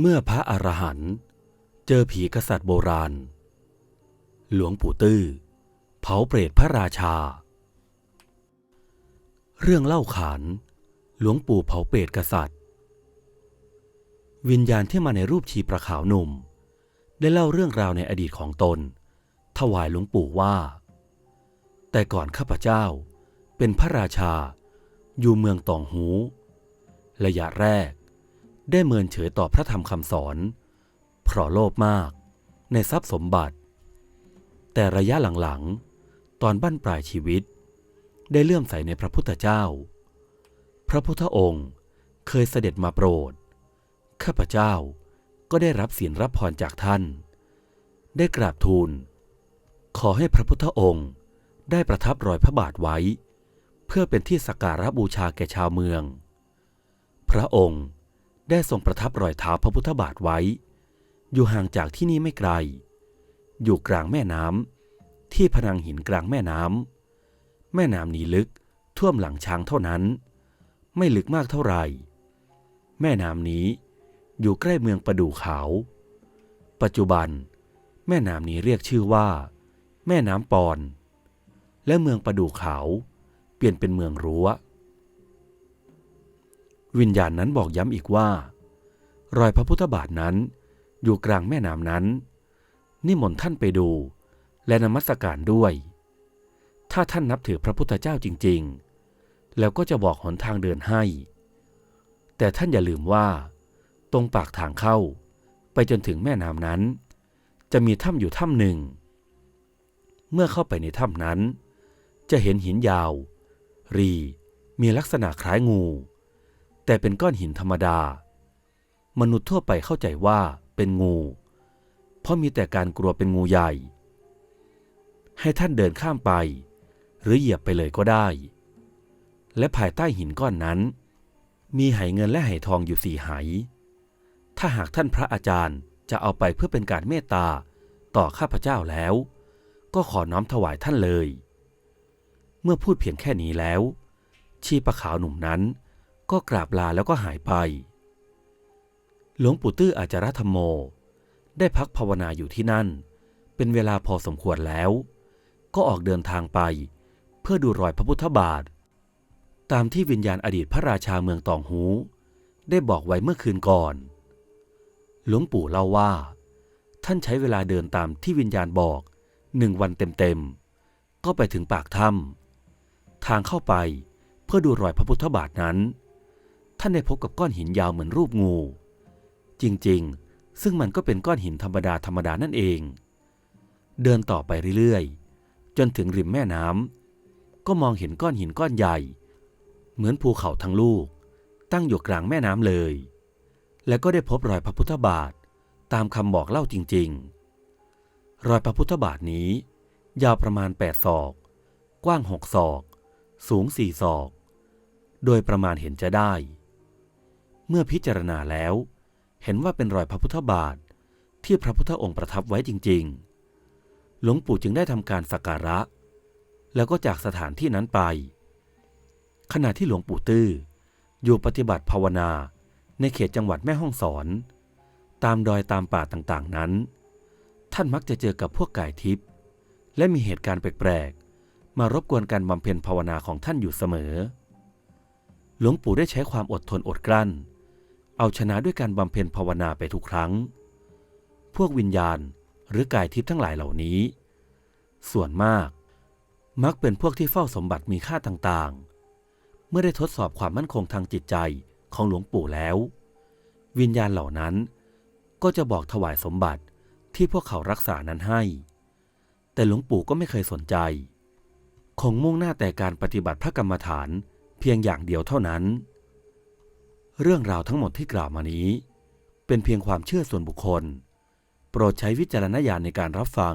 เมื่อพระอรหันต์เจอผีกษัตริย์โบราณ หลวงปู่ตื้อ เผาเปรตพระราชา เรื่องเล่าขาน หลวงปู่เผาเปรตกษัตริย์ วิญญาณที่มาในรูปชีประขาวหนุ่ม ได้เล่าเรื่องราวในอดีตของตน ถวายหลวงปู่ว่า แต่ก่อนข้าพเจ้าเป็นพระราชาอยู่เมืองตองหู ระยะแรก ได้เมินเฉยต่อพระธรรมคำสอน เพราะโลภมากในทรัพย์สมบัติ แต่ระยะหลังๆ ตอนบั้นปลายชีวิต ได้เลื่อมใสในพระพุทธเจ้า พระพุทธองค์เคยเสด็จมาโปรด ข้าพเจ้าก็ได้รับศีลรับพรจากท่าน ได้กราบทูล ขอให้พระพุทธองค์ได้ประทับรอยพระบาทไว้ เพื่อเป็นที่สักการะบูชาแก่ชาวเมือง พระองค์ ได้ทรงประทับรอยเท้าพระพุทธบาทไว้ อยู่ห่างจากที่นี่ไม่ไกล อยู่กลางแม่น้ำที่พนังหินกลางแม่น้ำแม่น้ำนี้ลึกท่วมหลังช้างเท่านั้น ไม่ลึกมากเท่าไหร่ แม่น้ำนี้อยู่ใกล้เมืองประดู่ขาว ปัจจุบัน แม่น้ำนี้เรียกชื่อว่า แม่น้ำปอน และเมืองประดู่ขาว เปลี่ยนเป็นเมืองรั้ว วิญญาณนั้นบอกย้ำอีกว่า รอยพระพุทธบาทนั้น อยู่กลางแม่น้ำนั้น นิมนต์ท่านไปดู และนมัสการด้วย ถ้าท่านนับถือพระพุทธเจ้าจริง ๆ แล้วก็จะบอกหนทางเดินให้ แต่ท่านอย่าลืมว่า ตรงปากทางเข้า ไปจนถึงแม่น้ำนั้น จะมีถ้ำอยู่ถ้ำหนึ่ง เมื่อเข้าไปในถ้ำนั้น จะเห็นหินยาว รีมีลักษณะคล้ายงู แต่เป็นก้อนหินธรรมดา มนุษย์ทั่วไปเข้าใจว่าเป็นงู เพราะมีแต่การกลัวเป็นงูใหญ่ ให้ท่านเดินข้ามไป หรือเหยียบไปเลยก็ได้ และภายใต้หินก้อนนั้น มีไหเงินและไหทองอยู่สี่ไหถ้าหากท่านพระอาจารย์จะเอาไปเพื่อเป็นการเมตตาต่อข้าพเจ้าแล้ว ก็ขอน้อมถวายท่านเลย เมื่อพูดเพียงแค่นี้แล้ว ชีประขาวหนุ่มนั้น ก็กราบลาแล้วก็หายไป หลวงปู่ตื้ออาจารธรรมโม ได้พักภาวนาอยู่ที่นั่น เป็นเวลาพอสมควรแล้ว ก็ออกเดินทางไป เพื่อดูรอยพระพุทธบาท ตามที่วิญญาณอดีตพระราชาเมืองตองหู ได้บอกไว้เมื่อคืนก่อน หลวงปู่เล่าว่า ท่านใช้เวลาเดินตามที่วิญญาณบอกหนึ่งวันเต็มๆ ก็ไปถึงปากถ้ำทางเข้าไปเพื่อดูรอยพระพุทธบาทนั้น ท่านได้พบกับก้อนหินยาวเหมือนรูปงู จริงๆ ซึ่งมันก็เป็นก้อนหินธรรมดาธรรมดานั่นเอง เดินต่อไปเรื่อยๆ จนถึงริมแม่น้ำก็มองเห็นก้อนหินก้อนใหญ่ เหมือนภูเขาทั้งลูก ตั้งอยู่กลางแม่น้ำเลย แล้วก็ได้พบรอยพระพุทธบาทตามคำบอกเล่าจริง ๆ รอยพระพุทธบาทนี้ ยาวประมาณ8ศอก กว้าง6ศอก สูง4ศอก โดยประมาณเห็นจะได้ เมื่อพิจารณาแล้ว เห็นว่าเป็นรอยพระพุทธบาทที่พระพุทธองค์ประทับไว้จริง ๆ หลวงปู่จึงได้ทำการสักการะ แล้วก็จากสถานที่นั้นไป ขณะที่หลวงปู่ตื้ออยู่ปฏิบัติภาวนาในเขตจังหวัดแม่ฮ่องสอน ตามดอยตามป่าต่างๆนั้น ท่านมักจะเจอกับพวกกายทิพย์และมีเหตุการณ์แปลกๆ มารบกวนการบำเพ็ญภาวนาของท่านอยู่เสมอ หลวงปู่ได้ใช้ความอดทนอดกลั้น เอาชนะด้วยการบำเพ็ญภาวนาไปทุกครั้ง พวกวิญญาณหรือกายทิพย์ทั้งหลายเหล่านี้ ส่วนมาก มักเป็นพวกที่เฝ้าสมบัติมีค่าต่างๆ เมื่อได้ทดสอบความมั่นคงทางจิตใจของหลวงปู่แล้ว วิญญาณเหล่านั้นก็จะบอกถวายสมบัติที่พวกเขารักษานั้นให้ แต่หลวงปู่ก็ไม่เคยสนใจ คงมุ่งหน้าแต่การปฏิบัติพระกรรมฐานเพียงอย่างเดียวเท่านั้น เรื่องราวทั้งหมดที่กล่าวมานี้ เป็นเพียงความเชื่อส่วนบุคคล โปรดใช้วิจารณญาณในการรับฟัง